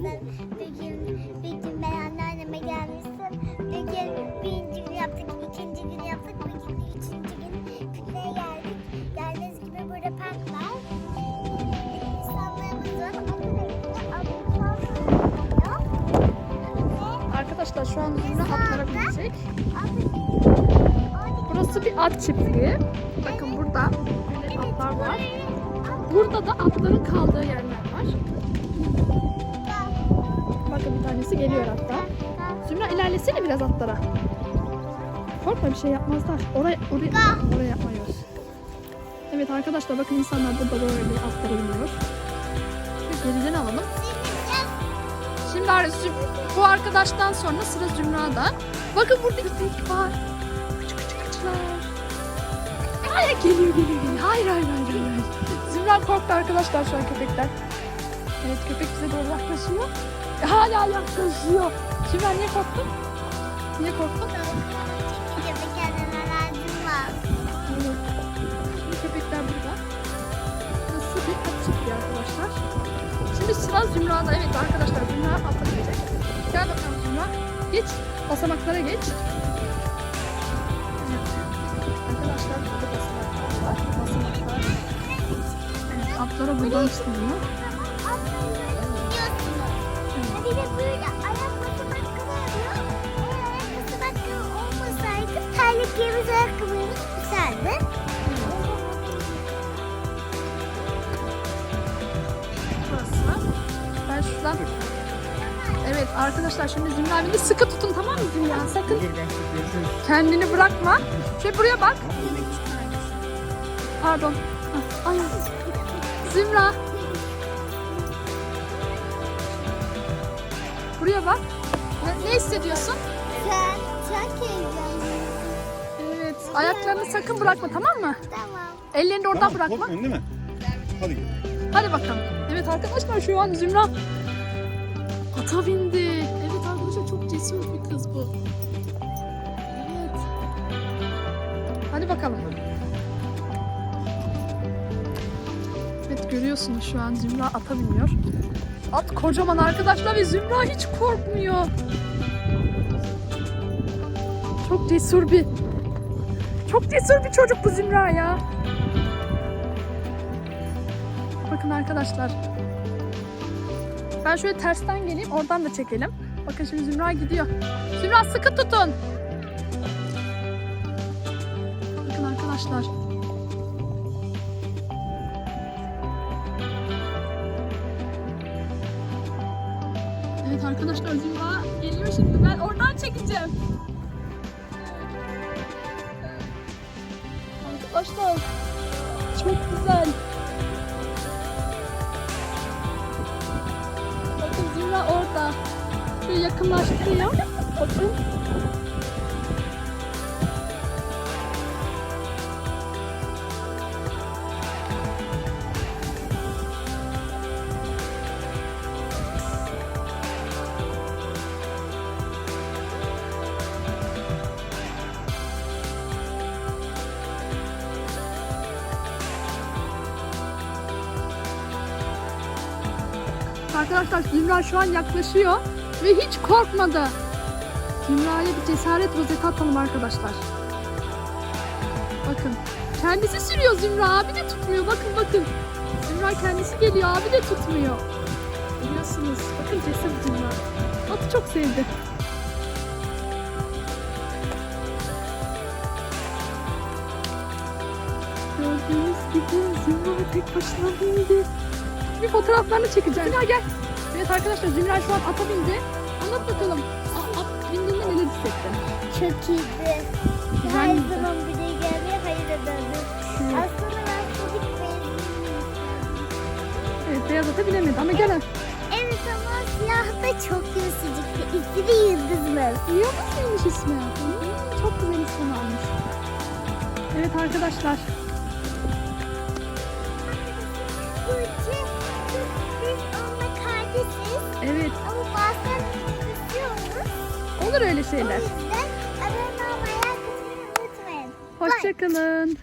Bir gün, bir gün ben anneanneme gelmiştim. Bir gün birinci gün yaptık, ikinci gün yaptık, bir gün üçüncü gün pikniğe geldik. Gördüğünüz gibi burada park var. İnsanlarımız var. Arkadaşlar şu an Zümra atlara binecek. Burası bir at çiftliği. Bakın burada atlar var. Burada da atların kaldığı yerler var. Bakın bir tanesi geliyor hatta. Zümra ilerlesene biraz atlara. Korkma bir şey yapmazlar. Oraya, oraya, oraya yapmıyoruz. Evet arkadaşlar bakın insanlar burada böyle atlara biniyor. Bir geriden alalım. Şimdi bu arkadaştan sonra sıra Zümra'da. Bakın burada köpek var. Küçük küçük küçükler. Hayır geliyor geliyor geliyor. Hayır hayır hayır. hayır. Zümra korktu arkadaşlar şu an köpekten. Evet köpek bize doğru yaklaşıyor. Hala yaklaşıyor. Zümra niye korktun? Niye korktun? Şimdi köpekler burada. Burası bir at çiftliği arkadaşlar. Şimdi sıra Zümra'da. Evet arkadaşlar Zümra binecek. Gel bakalım Zümra. Geç. Basamaklara geç. Arkadaşlar burada basamaklar var. Basamaklar. Evet, atlara buradan çıkılıyor. Terliklerimiz ayakkabılarımız güzeldi. Burası. Ben şuradan... Evet arkadaşlar şimdi Zümra beni sıkı tutun tamam mı Zümra? Sakın kendini bırakma. Şöyle buraya bak. Pardon. Ay. Zümra. Buraya bak. Ne, ne hissediyorsun? Sen çok heyecanlısın. Ayaklarını sakın bırakma tamam mı? Tamam. Ellerini de oradan Tamam, bırakma. korkmuyorsun değil mi? Hadi gel. Hadi bakalım. Evet arkadaşlar şu an Zümra ata bindi. Evet arkadaşlar çok cesur bir kız bu. Evet. Hadi bakalım. Evet görüyorsunuz şu an Zümra ata biniyor. At kocaman arkadaşlar ve Zümra hiç korkmuyor. Çok cesur bir çok cesur bir çocuk bu Zümra ya. Bakın arkadaşlar. Ben şöyle tersten geleyim oradan da çekelim. Bakın şimdi Zümra gidiyor. Zümra sıkı tutun. Bakın arkadaşlar. Evet arkadaşlar Zümra geliyor şimdi. Ben oradan çekeceğim. Arkadaşlar çok güzel. Bakın Zümra orada. Şöyle yakınlaştırıyor. Bakın. Arkadaşlar Zümra şu an yaklaşıyor ve hiç korkmadı. Zümra'ya bir cesaret rozeti atalım arkadaşlar. Bakın. Kendisi sürüyor Zümra. Abi de tutmuyor. Bakın bakın. Zümra kendisi geliyor. Abi de tutmuyor. Biliyorsunuz. Bakın cesur Zümra. Atı çok sevdi. Gördüğünüz gibi Zümra tek başına bindi. Bir fotoğraflarını çekeceğim. Zümra gel. Evet arkadaşlar Zümra şu an ata bindi. Anlat bakalım. A- At bindiğinde neler hissettin? Çok iyiydi. Güzel Her miydi? zaman buraya gelmeye hayır ederdim. Aslında ben çocuk benziyorum. Evet beyaz ata binemedi ama gel. Evet ama siyah da çok yumuşacıktı. İsmi Yıldızmız. İyi muymuş ismi? Hmm, çok güzel isim almış. Evet arkadaşlar. Onunla kardeşiz. Evet Ama bazen küsüyoruz. olur öyle O şeyler. yüzden abone olmayı, unutmayın. Hoşçakalın.